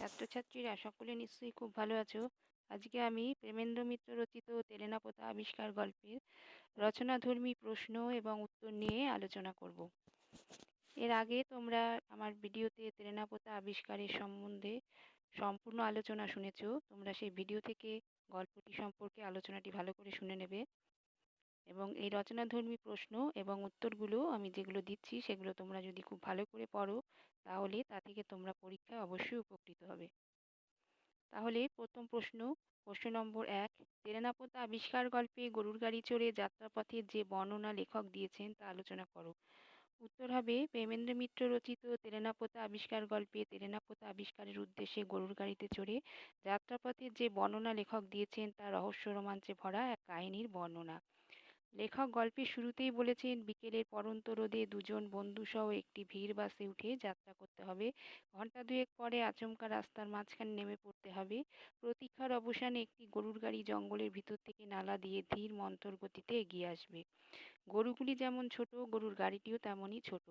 ছাত্রছাত্রীরা সকলে নিশ্চয়ই খুব ভালো আছো। আজকে আমি প্রেমেন্দ্র মিত্র রচিত তেলেনাপোতা আবিষ্কার গল্পের রচনাধর্মী প্রশ্ন এবং উত্তর নিয়ে আলোচনা করব। এর আগে তোমরা আমার ভিডিওতে তেলেনাপোতা আবিষ্কারের সম্বন্ধে সম্পূর্ণ আলোচনা শুনেছ। তোমরা সেই ভিডিও থেকে গল্পটি সম্পর্কে আলোচনাটি ভালো করে শুনে নেবে। এবং এই রচনাধর্মী প্রশ্ন এবং উত্তরগুলো আমি যেগুলো দিচ্ছি সেগুলো তোমরা যদি খুব ভালো করে পড়ো, তাহলে তা থেকে তোমরা পরীক্ষায় অবশ্যই উপকৃত হবে। তাহলে প্রথম প্রশ্ন প্রশ্ন নম্বর এক, তেরেনাপোতা আবিষ্কার গল্পে গরুর গাড়ি চড়ে যাত্রাপথের যে বর্ণনা লেখক দিয়েছেন তা আলোচনা করো। উত্তর হবে, প্রেমেন্দ্র মিত্র রচিত তেরেনাপোতা আবিষ্কার গল্পে তেরেনাপোতা আবিষ্কারের উদ্দেশ্যে গরুর গাড়িতে চড়ে যাত্রাপথের যে বর্ণনা লেখক দিয়েছেন তা রহস্য রোমাঞ্চে ভরা এক কাহিনীর বর্ণনা। লেখক গল্পের শুরুতেই বলেছেন, বিকেলের পরন্ত রোদে দুজন বন্ধুসহ একটি ভিড় বাসে উঠে যাত্রা করতে হবে। ঘণ্টা দুয়েক পরে আচমকা রাস্তার মাঝখানে নেমে পড়তে হবে। প্রতীক্ষার অবসানে একটি গরুর গাড়ি জঙ্গলের ভিতর থেকে নালা দিয়ে ধীর মন্তর গতিতে এগিয়ে আসবে। গরুগুলি যেমন ছোট, গরুর গাড়িটিও তেমনই ছোট।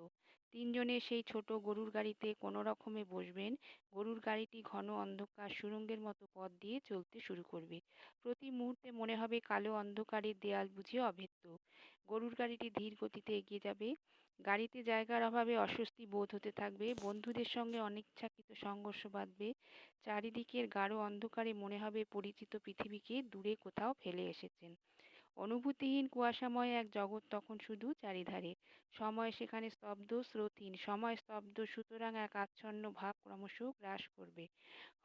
তিনজনে সেই ছোট গরুর গাড়িতে কোনো রকমে বসবেন। গরুর গাড়িটি ঘন অন্ধকার সুরঙ্গের মতো পথ দিয়ে চলতে শুরু করবে। প্রতি মুহূর্তে মনে হবে কালো অন্ধকারের দেয়াল বুঝিয়ে অভেদ্য। গরুর গাড়িটি ধীর গতিতে এগিয়ে যাবে। গাড়িতে জায়গার অভাবে অস্বস্তি বোধ হতে থাকবে। বন্ধুদের সঙ্গে অনিচ্ছাকৃত সংঘর্ষ বাঁধবে। চারিদিকের গাঢ় অন্ধকারে মনে হবে পরিচিত পৃথিবীকে দূরে কোথাও ফেলে এসেছেন। অনুভূতিহীন কুয়াশাময় এক জগৎ তখন শুধু চারিধারে। সময় সেখানে স্তব্ধ স্রোতহীন সময় স্তব্ধ, সুতরাং এক আচ্ছন্ন ভাব ক্রমশ গ্রাস করবে।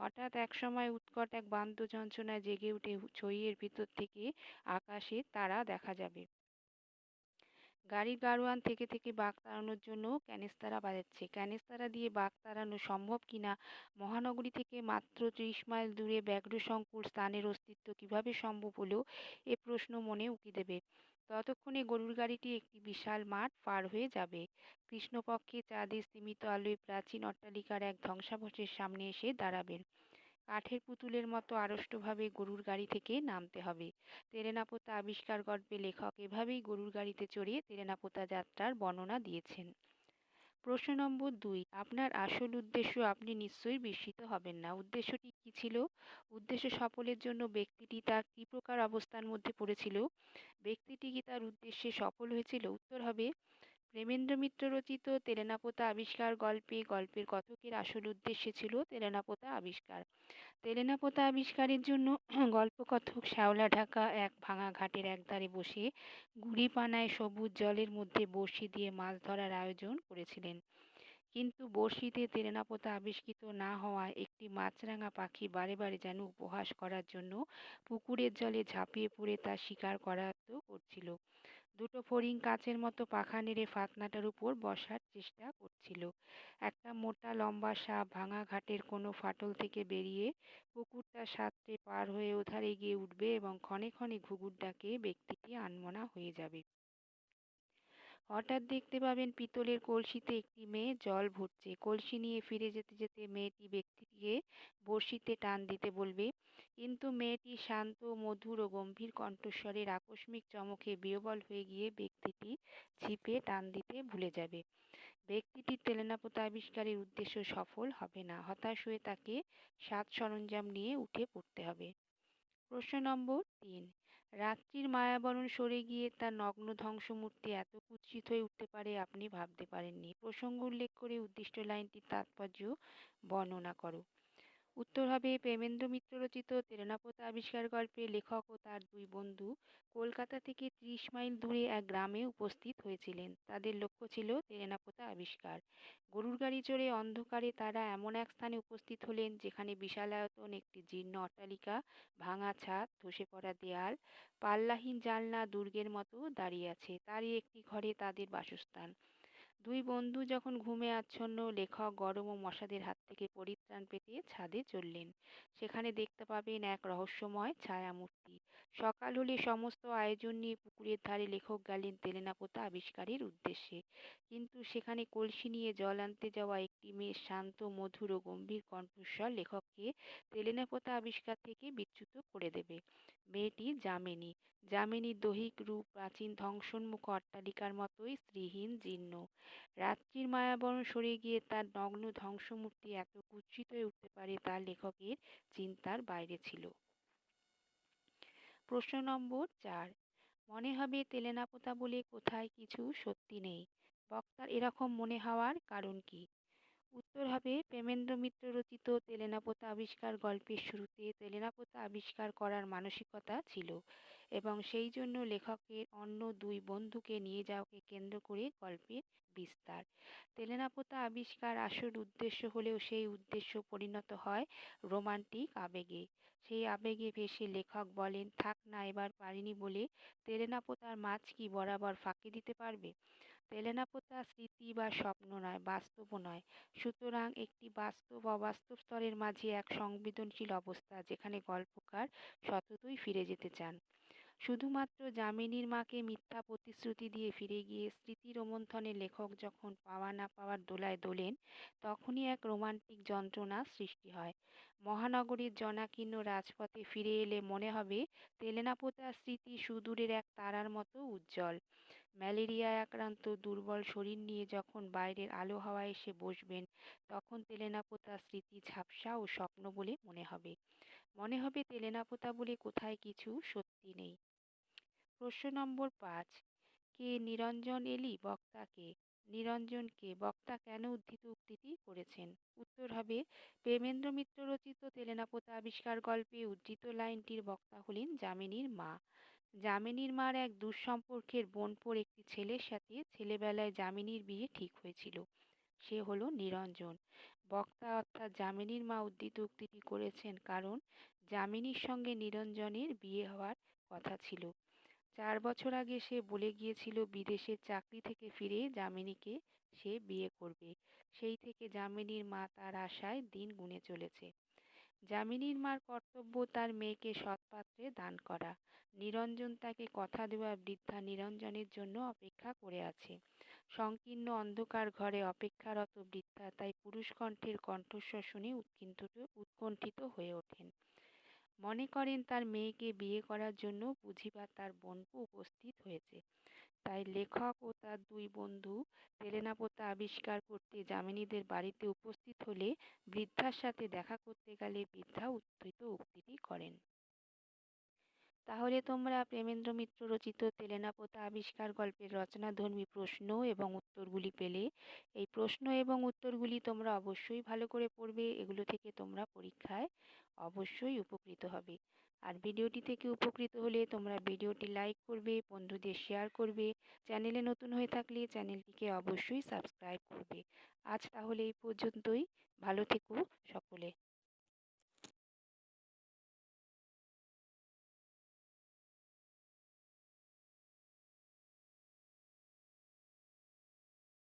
হঠাৎ এক সময় উৎকট এক বাদ্য যন্ত্রণায় জেগে উঠে ছইয়ের ভিতর থেকে আকাশে তারা দেখা যাবে। গাড়ির গাড়োয়ান থেকে থেকে বাঘ তাড়ানোর জন্য ক্যানেস্তারা বাজাচ্ছে। ক্যানেস্তারা দিয়ে বাঘ তাড়ানো সম্ভব কিনা মহানগরী থেকে মাত্র ত্রিশ মাইল দূরে ব্যাঘ্রসংকুল স্থানের অস্তিত্ব কীভাবে সম্ভব হলো? এ প্রশ্ন মনে উকি দেবে। ততক্ষণে গরুর গাড়িটি একটি বিশাল মাঠ পার হয়ে যাবে। কৃষ্ণপক্ষে চাঁদে সীমিত আলোয় প্রাচীন অট্টালিকার এক ধ্বংসাবশের সামনে এসে দাঁড়াবেন। কাঠের পুতুলের মতো আড়ষ্টভাবে গরুর গাড়ি থেকে নামতে হবে। তেরেনাপোতা আবিষ্কার গল্পে লেখক এভাবেই গরুর গাড়িতে চড়িয়ে তেরেনাপোতা যাত্রার বর্ণনা দিয়েছেন। প্রশ্ন নম্বর দুই, আপনার আসল উদ্দেশ্য আপনি নিশ্চয়ই বিস্মিত হবেন না। উদ্দেশ্যটি কি ছিল? উদ্দেশ্য সফলের জন্য ব্যক্তিটি তার কী প্রকার অবস্থার মধ্যে পড়েছিল? ব্যক্তিটি কি তার উদ্দেশ্যে সফল হয়েছিল? উত্তর হবে প্রেমেন্দ্র মিত্র রচিত তেলেনাপোতা আবিষ্কার গল্পে গল্পের কথকের আসল উদ্দেশ্য ছিল তেলেনাপোতা আবিষ্কার। তেলেনাপোতা আবিষ্কারের জন্য গল্পকথক শ্যাওলা ঢাকা এক ভাঙা ঘাটের একধারে বসে গুড়ি পানায় সবুজ জলের মধ্যে বড়শি দিয়ে মাছ ধরার আয়োজন করেছিলেন। কিন্তু বড়শিতে তেলেনাপোতা আবিষ্কৃত না হওয়ায় একটি মাছরাঙা পাখি বারে বারে যেন উপহাস করার জন্য পুকুরের জলে ঝাঁপিয়ে পড়ে তার শিকার করায়ত্ত করছিল। দুটো ফড়িং কাঁচের মতো পাখা নেড়ে ফাতনাটার উপর বসার চেষ্টা করছিল। একটা মোটা লম্বা সাপ ভাঙা ঘাটের কোনো ফাটল থেকে বেরিয়ে পুকুরটা সাঁতরে পার হয়ে ওধারে গিয়ে উঠবে এবং ক্ষণে ক্ষণে ঘুঘুর ডাকে ব্যক্তিটি আনমনা হয়ে যাবে। হঠাৎ দেখতে পাবেন পিতলের কলসিতে একটি মেয়ে জল ভরছে। কলসি নিয়ে ফিরে যেতে যেতে মেয়েটি ব্যক্তিটিকে বড়শিতে টান দিতে বলবে, কিন্তু মেয়েটি শান্ত, মধুর ও গম্ভীর কণ্ঠস্বরের আকস্মিক চমকে বিহবল হয়ে গিয়ে ব্যক্তিটি ছিপে টান দিতে ভুলে যাবে। ব্যক্তিটির তেলেনাপোতা আবিষ্কারের উদ্দেশ্য সফল হবে না। হতাশ হয়ে তাকে সাত সরঞ্জাম নিয়ে উঠে পড়তে হবে। প্রশ্ন নম্বর তিন। রাত্রির মায়াবরণ সরে গিয়ে তার নগ্ন ধ্বংসমূর্তি এত কুৎসিত হয়ে উঠতে পারে আপনি ভাবতে পারেননি। প্রসঙ্গ উল্লেখ করে উদ্দিষ্ট লাইনটির তাৎপর্য বর্ণনা করো। উত্তর হবে প্রেমেন্দ্র মিত্র রচিত তেরেনাপোতা আবিষ্কার গল্পে লেখক ও তার দুই বন্ধু কলকাতা থেকে ত্রিশ মাইল দূরে এক গ্রামে উপস্থিত হয়েছিলেন। তাদের লক্ষ্য ছিল তেরেনাপোতা আবিষ্কার। গরুর গাড়ি চড়ে অন্ধকারে তারা এমন এক স্থানে উপস্থিত হলেন যেখানে বিশালায়তন একটি জীর্ণ অট্টালিকা, ভাঙা ছাদ, ধসে পড়া দেয়াল, পাল্লাহীন জানলা দুর্গের মতো দাঁড়িয়ে আছে। তারই একটি ঘরে তাদের বাসস্থান। দুই বন্ধু যখন ঘুমে আচ্ছন্ন, লেখক, গরম ও মশাদের হাত থেকে পরিত্রাণ পেতে ছাদে চললেন। সেখানে দেখতে পাবেন এক রহস্যময় ছায়ামূর্তি। সকাল হলে সমস্ত আয়োজন নিয়ে পুকুরের ধারে লেখক গেলেন তেলেনাপোতা আবিষ্কারের উদ্দেশ্যে। কিন্তু সেখানে কলসি নিয়ে জল আনতে যাওয়া একটি মেয়ে শান্ত, মধুর ও গম্ভীর কণ্ঠস্বর লেখককে তেলেনাপোতা আবিষ্কার থেকে বিচ্যুত করে দেবে। মেয়েটি যামিনী। যামিনীর দৈহিক রূপ, প্রাচীন ধ্বংসোন্মুখ অট্টালিকার মতোই স্ত্রীহীন, জীর্ণ। রাত্রির মায়াবরণ সরে গিয়ে তার নগ্ন ধ্বংসমূর্তি এত কুৎসিত হয়ে উঠতে পারে তার লেখকের চিন্তার বাইরে ছিল। প্রশ্ন নম্বর চার। মনে হবে তেলেনাপোতা বলে কোথায় কিছু সত্যি নেই। বক্তার এরকম মনে হওয়ার কারণ কি? উত্তর হবে, প্রেমেন্দ্র মিত্র রচিত তেলেনাপোতা আবিষ্কার গল্পের শুরুতে তেলেনাপোতা আবিষ্কার করার মানসিকতা ছিল এবং সেই জন্য লেখকের অন্য দুই বন্ধুকে নিয়ে যাওয়াকে কেন্দ্র করে গল্পের বিস্তার। তেলেনাপোতা আবিষ্কার আসল উদ্দেশ্য হলেও সেই উদ্দেশ্য পরিণত হয় রোমান্টিক আবেগে। সেই আবেগে ভেসে লেখক বলেন, থাক না, এবার পারিনি বলে তেলেনাপোতার মাছ কি বরাবর ফাঁকি দিতে পারবে? তেলেনাপোতা স্মৃতি বা স্বপ্ন নয়, বাস্তবও নয়। সুতরাং একটি বাস্তব অবাস্তব স্তরের মাঝে এক সংবেদনশীল অবস্থা যেখানে গল্পকার সততই ফিরে যেতে চান। শুধুমাত্র যামিনীর মাকে মিথ্যা প্রতিশ্রুতি দিয়ে ফিরে গিয়ে স্মৃতি রোমন্থনে লেখক যখন পাওয়া না পাওয়ার দোলায় দোলেন, তখনই এক রোমান্টিক যন্ত্রণা সৃষ্টি হয়। মহানগরীর জনাকীর্ণ রাজপথে ফিরে এলে মনে হবে তেলেনাপোতার স্মৃতি সুদূরের এক তারার মতো উজ্জ্বল। ম্যালেরিয়ায় আক্রান্ত দুর্বল শরীর নিয়ে যখন বাইরের আলো হাওয়া এসে বসবেন, তখন তেলেনাপোতার স্মৃতি ঝাপসা ও স্বপ্ন বলে মনে হবে। মনে হবে তেলেনাপোতা বলে কোথায় কিছু সত্যি নেই। প্রশ্ন নম্বর পাঁচ, কে নিরঞ্জন এলি বক্তাকে? নিরঞ্জনকে বক্তা কেন উদ্ধৃত উক্তিটি করেছেন? উত্তর হবে, প্রেমেন্দ্র মিত্র রচিত তেলেনাপোতা আবিষ্কার গল্পে উদ্ধৃত লাইনটির বক্তা হলেন যামিনীর মা। যামিনীর মার এক দুঃসম্পর্কের বোনপোর একটি ছেলের সাথে ছেলেবেলায় যামিনীর বিয়ে ঠিক হয়েছিল। সে হলো নিরঞ্জন। বক্তা অর্থাৎ যামিনীর মা উদ্ধৃত উক্তিটি করেছেন কারণ যামিনীর সঙ্গে নিরঞ্জনের বিয়ে হওয়ার কথা ছিল। চার বছর আগে সে বলে গিয়েছিল, বিদেশের চাকরি থেকে ফিরে যামিনীকে সে বিয়ে করবে। সেই থেকে যামিনীর মা তার আশায় দিন গুনে চলেছে। যামিনীর মার কর্তব্য তার মেয়েকে সৎপাত্রে দান করা। নিরঞ্জন তাকে কথা দেওয়া বৃদ্ধা নিরঞ্জনের জন্য অপেক্ষা করে আছে। সংকীর্ণ অন্ধকার ঘরে অপেক্ষারত বৃদ্ধা তাই পুরুষ কণ্ঠের কণ্ঠস্বর শুনে উৎকণ্ঠিত উৎকণ্ঠিত হয়ে ওঠেন। মনে করেন তার মেয়েকে বিয়ে করার জন্য বুঝিবার তার বোনপো উপস্থিত হয়েছে। তাই লেখক ও তার দুই বন্ধু তেলেনাপোতা আবিষ্কার করতে যামিনীদের বাড়িতে উপস্থিত হলে বৃদ্ধার সাথে দেখা করতে গেলে বৃদ্ধা উদ্ধৃত উক্তিটি করেন। তাহলে তোমরা প্রেমেন্দ্র মিত্র রচিত তেলেনাপোতা আবিষ্কার গল্পের রচনাধর্মী প্রশ্ন এবং উত্তরগুলি পেলে, এই প্রশ্ন এবং উত্তরগুলি তোমরা অবশ্যই ভালো করে পড়বে, এগুলো থেকে তোমরা পরীক্ষায় অবশ্যই উপকৃত হবে। আর ভিডিওটি থেকে উপকৃত হলে তোমরা ভিডিওটি লাইক করবে, বন্ধুদের শেয়ার করবে, চ্যানেলে নতুন হয়ে থাকলে চ্যানেলটিকে অবশ্যই সাবস্ক্রাইব করবে। আজ তাহলে এই পর্যন্তই। ভালো থেকো সকলে।